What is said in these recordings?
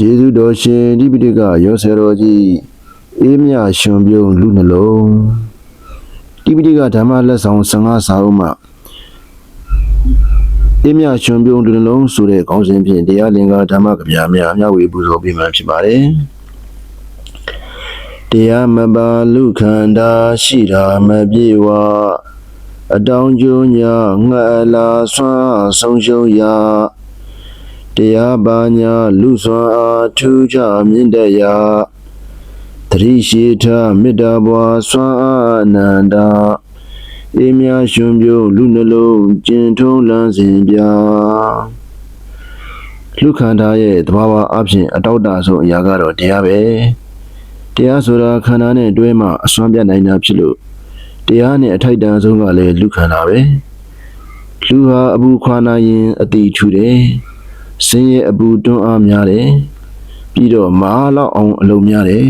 ကျေးဇူးတော်ရှင်ဒီပိဋကရောဆယ်တော်ကြီးအေးမြရှင်ပြုံးလူနှလုံးဒီပိဋကဓမ္မလက်ဆောင်15စာအုပ်မှာအေးမြရှင်ပြုံးလူနှလုံးဆိုတဲ့ခေါင်းစဉ်ဖြင့်တရားလင်္ကာဓမ္မကဗျာများအမျှဝေပူဇော်ပေးမှဖြစ်ပါတယ်တရားမပါလူခန္ဓာရှိတာမပြေဝအတောင်ကျိုးညာငှက်လာဆွမ်းဆုံးရှုံးရာ တရားပါညာလူစွာအားထူးခြားမြင့်တရာသတိရှိထမေတ္တာဘွားစွာအားအနန္တာအေးမြရှင်ပြုံးလူနှလုံးကျင်ထုံးလန်းစဉ်ပြလူခန္ဓာရဲ့သဘာဝအဖြစ်အတောက်တာဆုံးအရာကတော့တရားပဲတရားဆိုတာခန္ဓာနဲ့တွဲမှအစွမ်းပြနိုင်တာဖြစ်လို့တရားနဲ့အထိုက်တန်ဆုံးကလည်းလူခန္ဓာပဲလူဟာအဘူးခွာနာရင်အတိထူတယ် ဆင်းရဲအပူတွန်းအားများတယ်ပြီးတော့မအားလောက်အောင်အလုံးများတယ်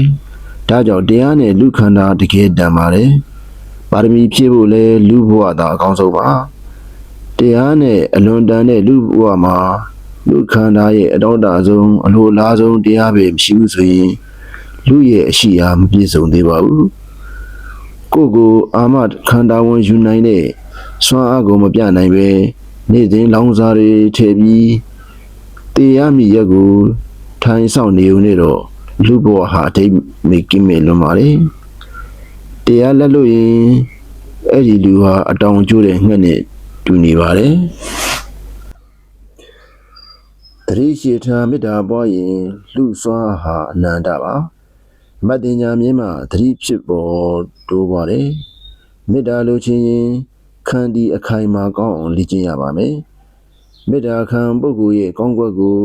ဒါကြောင့်တရားနဲ့လူခန္ဓာတကယ်တန်ပါတယ်ပါရမီဖြည့်ဖို့လဲလူဘဝသာအကောင်းဆုံးပါတရားနဲ့အလွန်တန်တဲ့လူဘဝမှာလူခန္ဓာရဲ့အတော့တာဆုံးအလိုလားဆုံးတရားပဲမရှိဘူးဆိုရင်လူရဲ့အရှိအားမပြည့်စုံသေးပါဘူးကိုယ့်ကိုယ်အာမခန္ဓာဝင်ယူနိုင်တဲ့စွမ်းအားကိုမပြနိုင်ပဲနေ့စဉ်လောင်စာတွေထည့်ပြီး တေရမီရက်ကိုထိုင်ဆောင်နေုံနဲ့တော့လူဘဝဟာအတိတ်မေကင်းမေလွန်ပါလေတရားလက်လို့ရင်အဲ့ဒီလူဟာအတောင်ကျိုးတဲ့ငှက်နဲ့တူနေပါတယ်တရိရှိထာမေတ္တာပွားရင်လူစွာဟာအနန္တပါမတ်တင်ညာမြင်းမှာတတိဖြစ်ပေါ်တိုးပါတယ်မေတ္တာလိုချင်ရင်ခန္တီအခိုင်မာကောင်းအောင်လေ့ကျင့်ရပါမယ် မေတ္တာခံပုဂ္ဂိုလ်ရဲ့ကောင်းကွက်ကို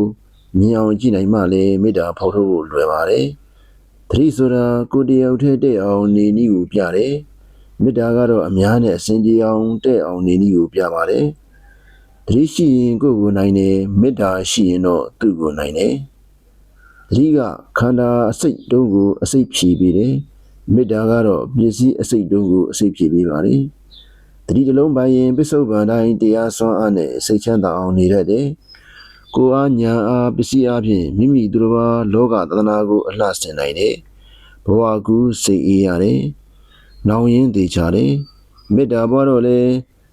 မြင်အောင်ကြည့်နိုင်မှလည်းမေတ္တာဖောက်ထုတ်ဖို့လွယ်ပါတယ်။သတိဆိုတာကိုယ်တယောက်တည်းတဲ့အောင်နေနည်းကိုပြတယ်။မေတ္တာကတော့အများနဲ့အစဉ်ပြေအောင်တဲ့အောင်နေနည်းကိုပြပါတယ်။သတိရှိရင်ကိုယ့်ကိုနိုင်တယ်မေတ္တာရှိရင်တော့သူ့ကိုနိုင်တယ်။သတိကခန္ဓာအစိတ်တုံးကိုအစိတ်ဖြည်ပေးတယ်။မေတ္တာကတော့ပစ္စည်းအစိတ်တုံးကိုအစိတ်ဖြည်ပေးပါတယ်။ တတိတလုံးပိုင်ရင်ပစ္စုပန်တိုင်းတရားစွမ်းအားနဲ့စိတ်ချမ်းသာအောင်နေတတ်တယ်။ကိုယ်အားညာအားပစ္စည်းအားဖြင့်မိမိသူတစ်ပါးလောကသဒနာကို အလှဆင်နိုင်တယ်။ဘဝကူစိတ်အေးရတယ်။နောင်ရင်သေးချတယ်။မေတ္တာဘွားတော့လေ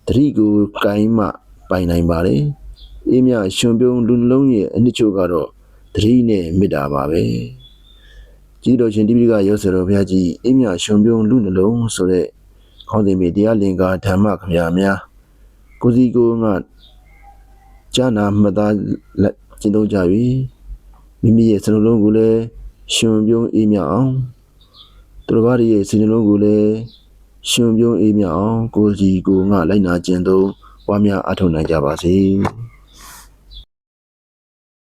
တတိကိုကိုင်းမှပိုင်နိုင်ပါတယ်။အေးမြရှင်ပြုံးလူနှလုံးရဲ့အနှစ်ချုပ်ကတော့တတိနဲ့မေတ္တာပါပဲ။ကြီးတော်ရှင်တိပိကရောဆရာတော်ဘုရားကြီးအေးမြရှင်ပြုံးလူနှလုံးဆိုတဲ့ ခေါင်းစဉ်မြေတရားလင်္ကာဓမ္မခမရာများကိုစီကိုငါဈာနာမှတ်သားလက်ကျင့်သုံးကြ၍မိမိရဲ့စနှလုံးကိုလည်းရှင်ပြုံးအေးမြအောင်သူတော်ဘာတွေရဲ့စနှလုံးကိုလည်းရှင်ပြုံးအေးမြအောင်ကိုစီကိုငါလိုက်နာကျင့်သုံးဝါများအထောက်နိုင်ကြပါစေ။